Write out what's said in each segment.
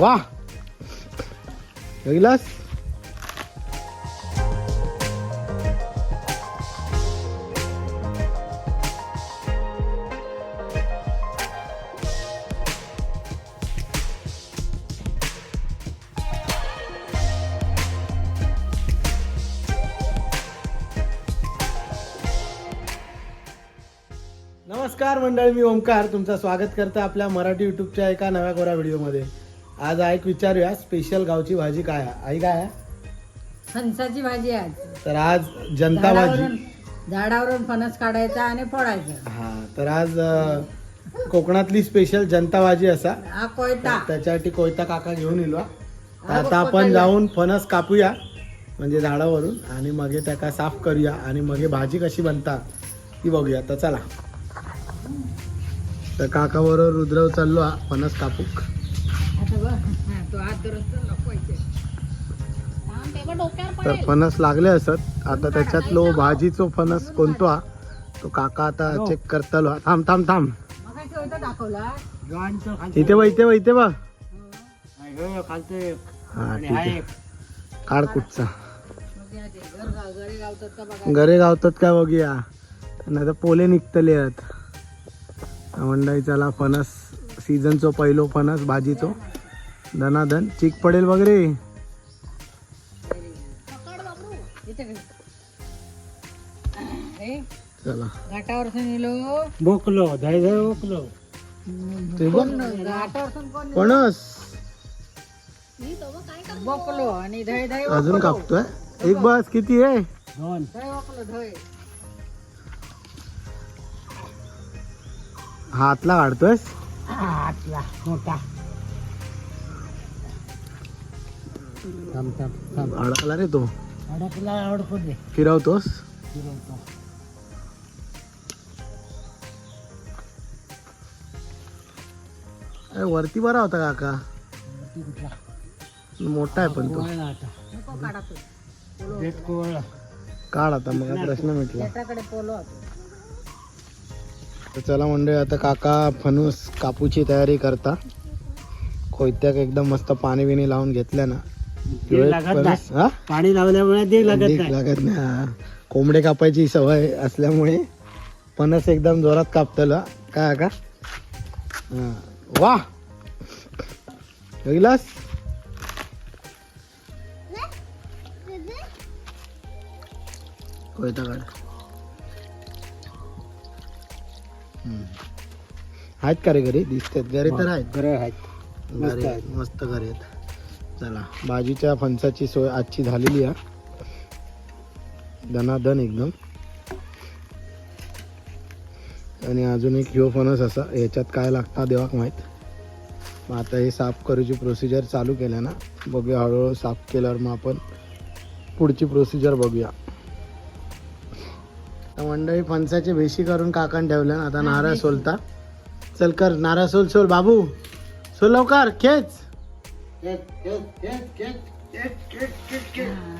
वा. बघितलास नमस्कार मंडळी मी ओमकार. तुमचं स्वागत करतो आपल्या मराठी युट्यूबच्या एका नव्या कोरा व्हिडिओमध्ये. आज ऐक विचारूया स्पेशल गावची भाजी काय आहे? आई काय आहे? फणसाची भाजी आहे आज. तर आज जनता भाजी. झाडावरून फणस काढायचा आणि फोडायचा. हा तर आज अं, कोकणातली स्पेशल जनता भाजी असा. हा कोयता. त्याच्यासाठी कोयता काका घेऊन येलो. तर हा, आता आपण. जाऊन फणस कापूया म्हणजे झाडावरून आणि मग त्याका साफ करूया आणि मग हे भाजी कशी बनता ती बघूया. तर चला. तर काका बरोबर रुद्रव चाललो हा फणस कापूक. तर फणस लागले असत. आता त्याच्यातलो भाजीचो फणस कोणतो हा? तो काका आता चेक करतलो. थांब थांब थांब. इथे बा इथे बा इथे बा हा ठीक आहे. काढ कुठचा. घर गाव- घरी गावतात का बघूया? नाही तर पोले निघतले आहेत. मंडई चला फणस. सीझनचो पहिलो फणस भाजीचो. धनाधन चीक पडेल बघ रे इथे घे. अरे, चला. घाटावर नेलो बोकलो धाय धाय बोकलो. ते बघ. घाटावर कोण फणस. बोकलो आणि धय धय अजून कापतोय. एक बस किती आहे? दोन. हातला काढतोयस? आतला मोठा. थांब थांब थांब. अडकला रे तो. अडकला अडकू दे. फिरवतोस? फिरवतो. अरे वरती बरा होता काका. कुठला? मोठा आहे पण तो. कोवळला आता. नको काढा तो. देत कोवळला काढ आता मग हा प्रश्न मिटला. त्याच्याकडे पोलो होतो. तर चला मंडळी आता काका फणूस कापूची तयारी करता. कोयत्याक एकदम मस्त पाणी बिणी लावून घेतल्या ना? पाणी लावल्यामुळे लागत नाही. लागत नाही हा. कोंबडे कापायची सवय असल्यामुळे फणस एकदम जोरात कापतला काय का. वा! बघितलास कोयता काढ. आहेत का रे घरी? दिसतात. घरी तर आहेत. घरी आहेत. आहेत. मस्त घरी आहेत. चला भाजीच्या फणसाची सोय आजची झालेली आहे. धनाधन एकदम. आणि अजून एक ह्यो फणस असा ह्याच्यात काय लागता देवाक माहीत? मग आता हे साफ करूची प्रोसिजर चालू केल्या ना बघूया हळूहळू साफ केल्यावर मग आपण पुढची प्रोसिजर बघूया. तर मंडळी फणसाची भेशी करून काकान ठेवल्या आता नारळ सोलता. चल कर नारळ सोल सोल बाबू. सोल लवकर खेच.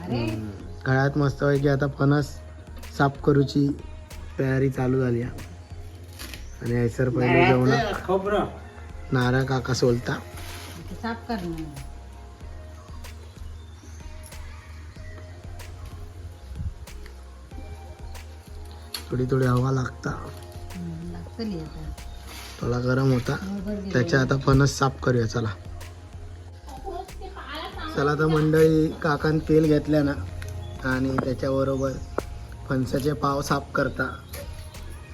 अरे. गळ्यात मस्त पैकी आता फणस साफ करूची तयारी चालू झाली आहे. आणि ऐसर पहिले जेवण. खोबरं. नारळ काका सोलता. साफ कर थोडी थोडी हवा लागता. हम्म, लागतली आता थोडा गरम होता. त्याच्या आता फणस साफ करूया चला. चला तर मंडळी काकान तेल घेतल्या ना आणि त्याच्याबरोबर फणसाचे पाव साफ करता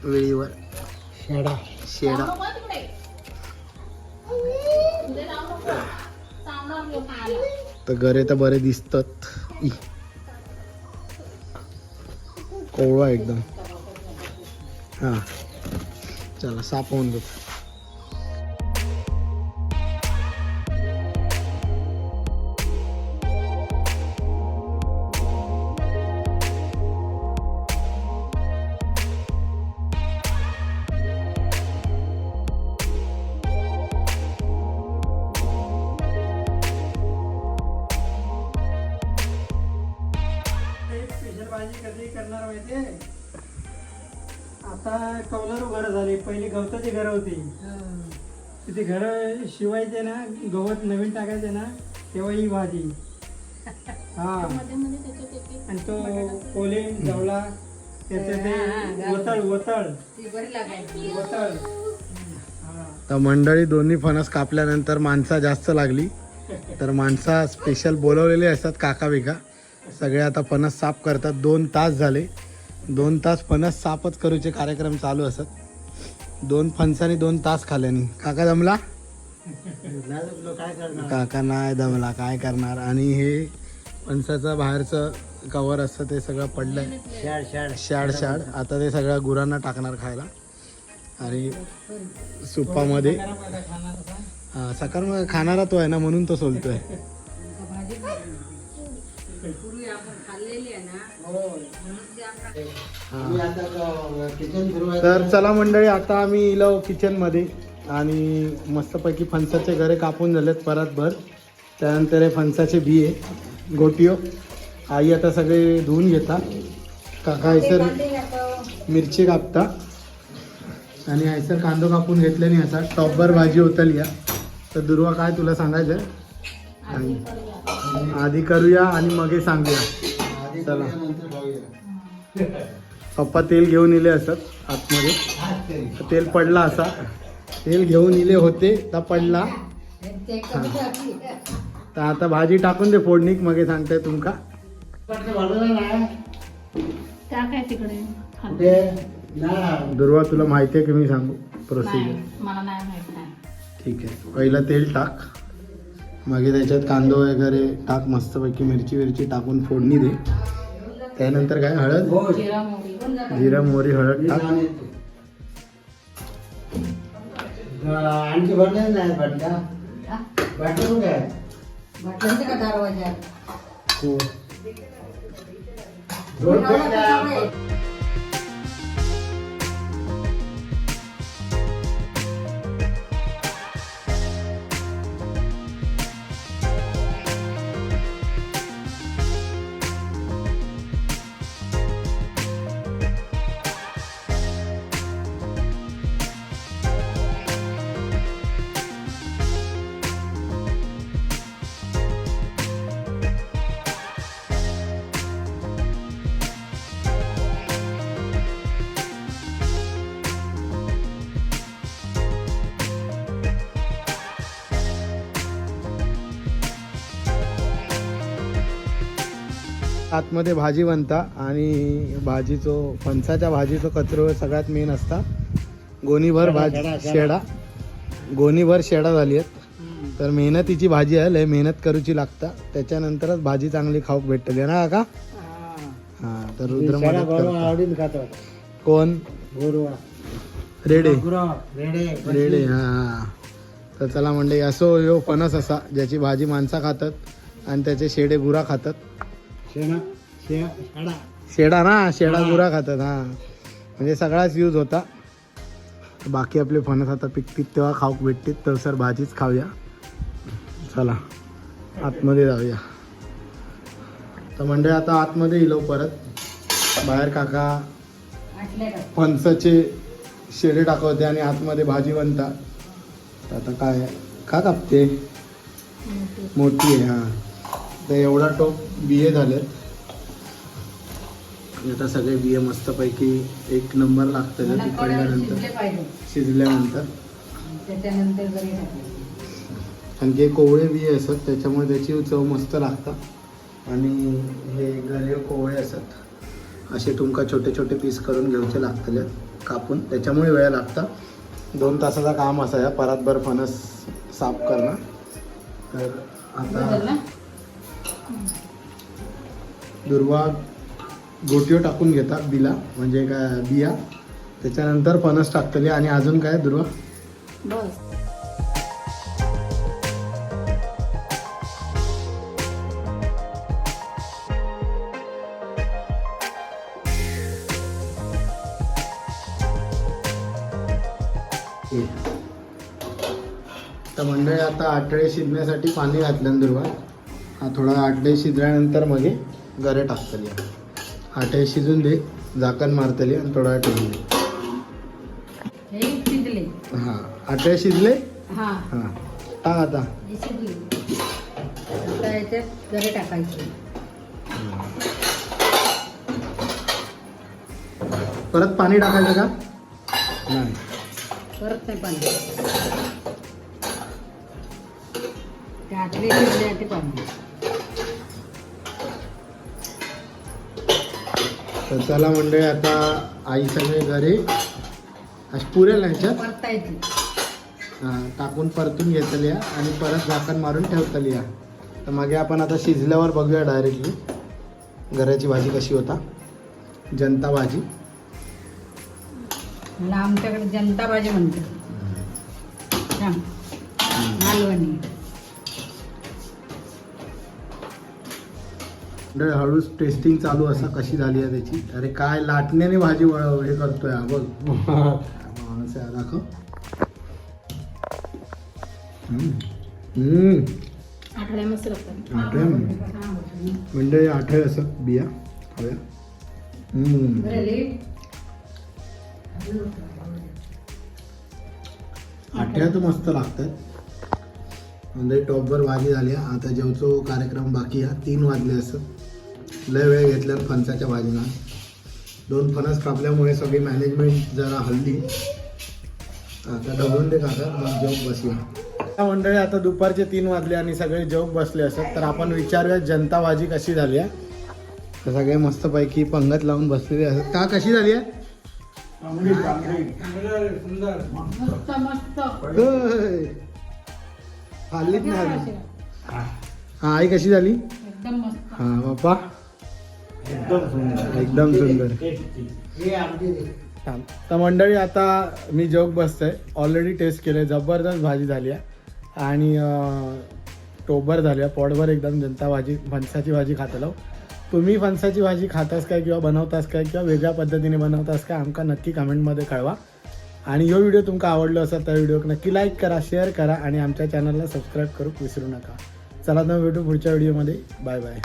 वेळीवर. शेडा. शेडा. तर गरे तर बरे दिसतात. कोवळा एकदम. हां. चला साफ होऊन देत आता कौलारू घरं झाली. पहिली गवताची घरं होती. तिथे घर शिवायचे ना गवत नवीन टाकायचे ना तेव्हा ही भाजी. हा. आणि तो कोले जवला त्याचं ते वतळ वतळ. वतळ. तर मंडळी दोन्ही फणस कापल्यानंतर माणसा जास्त लागली. तर माणसा स्पेशल बोलवलेले असतात काका बिका सगळे आता फणस साफ करतात. दोन तास झाले. दोन तास फणस साफच करूचे कार्यक्रम चालू असत. दोन फणसाने दोन तास खाल्यानी. काका जमला काका नाही दमला काय करणार? आणि हे फणसाचं बाहेरचं कवर असतं ते सगळं पडलंय. शाड शाड. आता ते सगळ्या गुरांना टाकणार खायला. आणि सुपामध्ये हा सकाळ खाणारा तो आहे ना म्हणून तो सोलतोय. पूर्वी आपण खाल्लेली आहे ना म्हणून ते आपण तर चला मंडळी आता आम्ही इलो किचनमध्ये आणि मस्तपैकी फणसाचे घरे कापून झालेत परत भर. त्यानंतर हे फणसाचे बिये गोटियो. आई आता सगळे धुवून घेता. काका आयसर मिरची कापता. आणि आयसर कांदो कापून घेतल्याने असा टॉपवर भाजी होतली या तर दुर्वा काय तुला सांगायचं आणि आधी करूया आणि मग सांगूया. चला. पप्पा तेल घेऊन इले असत आतमध्ये. तेल पडला असा. तेल घेऊन इले होते तर पडला. तर आता भाजी टाकून दे फोडणीक मग सांगताय तुमका. दुर्वा तुला माहिती आहे की मी सांगू प्रोसिजर ठीक आहे. पहिलं तेल टाक. मग त्याच्यात कांदो वगैरे टाक मस्तपैकी मिरची विरची टाकून फोडणी दे. त्यानंतर काय हळद? जिरा मोहरी हळद टाक. आणखी भरले नाही भरल्या हा? वाटलं कुठे आहे आतमध्ये भाजी बनता आणि भाजीचो फणसाच्या भाजीचो कचरो सगळ्यात मेन असता. गोणीभर भाजी शेडा, गोणीभर शेडा झाली आहेत. तर मेहनतीची भाजी आहे लय मेहनत करूची लागता. त्याच्यानंतरच भाजी चांगली खाऊक भेटतली ना काका? हा. तर रुद्र कोण? रेडे. रेडे हा हा. तर चला म्हणजे असो यो फणस असा ज्याची भाजी माणसा खातात आणि त्याचे शेडे गुरा खातात. शेणा शे शाडा. शेडा ना शेडा. गुरा खातात हा. म्हणजे सगळाच यूज होता. बाकी आपले फणस आता पिकतील तेव्हा खाऊक भेटतील तर सर भाजीच खाऊया. चला आतमध्ये जाऊया. तर म्हणजे आता आतमध्ये येलो परत. बाहेर काका फणसाचे शेडे टाकवते आणि आतमध्ये भाजी बनता तर आता काय का कापते. मोठी आहे हा. तर एवढा टोप. बिये झालेत आणि आता सगळे बिये मस्तपैकी एक नंबर लागतं पडल्यानंतर शिजल्यानंतर. आणखी कोवळे बिये असतात त्याच्यामुळे त्याची चव मस्त लागतात. आणि हे गरे कोवळे असतात. असे तुमका छोटे छोटे पीस करून घ्यायचे लागतले कापून. त्याच्यामुळे वेळ लागता. दोन तासाचा काम असा या परातभर फणस साफ करणं. तर आता? दुर्वा गोटियो टाकून घेतात बिला म्हणजे काय बिया. त्याच्यानंतर फणस टाकतले आणि अजून काय दुर्वा? बस. तर मंडळी आता आटळे शिजण्यासाठी पाणी घातलं दुर्वा. हा थोडा आटळे शिजल्यानंतर मग गरे टाकतली. आटळे शिजून दे झाकण मारतली आणि थोडा वेळ ठेवून दे. हे शिजले. हां आटळे शिजले? हा. हां. टाक आता. गरे टाकायचे. परत पाणी टाकायचं का? नाही. परत नाही पाणी. ते आटले ते पाणी. तर चला मंडळी आता आई सगळे घरी. अशी पुरेल ह्याच्यात हां, टाकून परतून घेतली आहे आणि परत झाकण मारून ठेवतली आहे. तर मागे आपण आता शिजल्यावर बघूया डायरेक्टली घराची भाजी कशी होता? जनता भाजी. मला आमच्याकडे जनता भाजी म्हणतात. छान. मालवणी. हळूच टेस्टिंग चालू असा कशी झाली आहे त्याची? अरे काय लाटण्याने भाजी वळ हे करतोय हा बघ. माणूस आहे, दाखव. म्हणजे. आठवड्या असं बिया. आठ्या तर मस्त लागतात. म्हणजे टॉपवर भाजी झाली. आता जेवचो कार्यक्रम बाकी आहे. तीन वाजले असं. लय वेळ घेतल्यावर फणसाच्या भाजीला. दोन फणस कापल्यामुळे सगळी मॅनेजमेंट जरा हल्ली. आता ढवळून दे काका मग जेवक बसूया. मंडळी आता दुपारचे तीन वाजले आणि सगळे जेवक बसले असत तर आपण विचारूया जनता भाजी कशी झाली आहे? तर सगळे मस्तपैकी पंगत लावून बसलेले असत. का कशी झाली आहे? सुंदर. मस्त मस्त. होय. खाल्लीच नाही अजून. हा आई कशी झाली? एकदम मस्त. हा बाप्पा. एकदम सुंदर. तर मंडळी आता मी जोक बसतोय. ऑलरेडी टेस्ट केलंय. जबरदस्त भाजी झाली आहे. आणि टोबर झाली आहे. पोटभर एकदम जनता भाजी फणसाची भाजी खातलो तुम्ही फणसाची भाजी खातास काय किंवा बनवतास काय किंवा वेगळ्या पद्धतीने बनवतास काय आमका नक्की कमेंटमध्ये कळवा. आणि ह्यो व्हिडिओ तुमका आवडलो असेल त्या व्हिडिओ नक्की लाईक करा शेअर करा आणि आमच्या चॅनलला सबस्क्राईब करू विसरू नका. चला तर भेटू पुढच्या व्हिडिओमध्ये. Bye bye.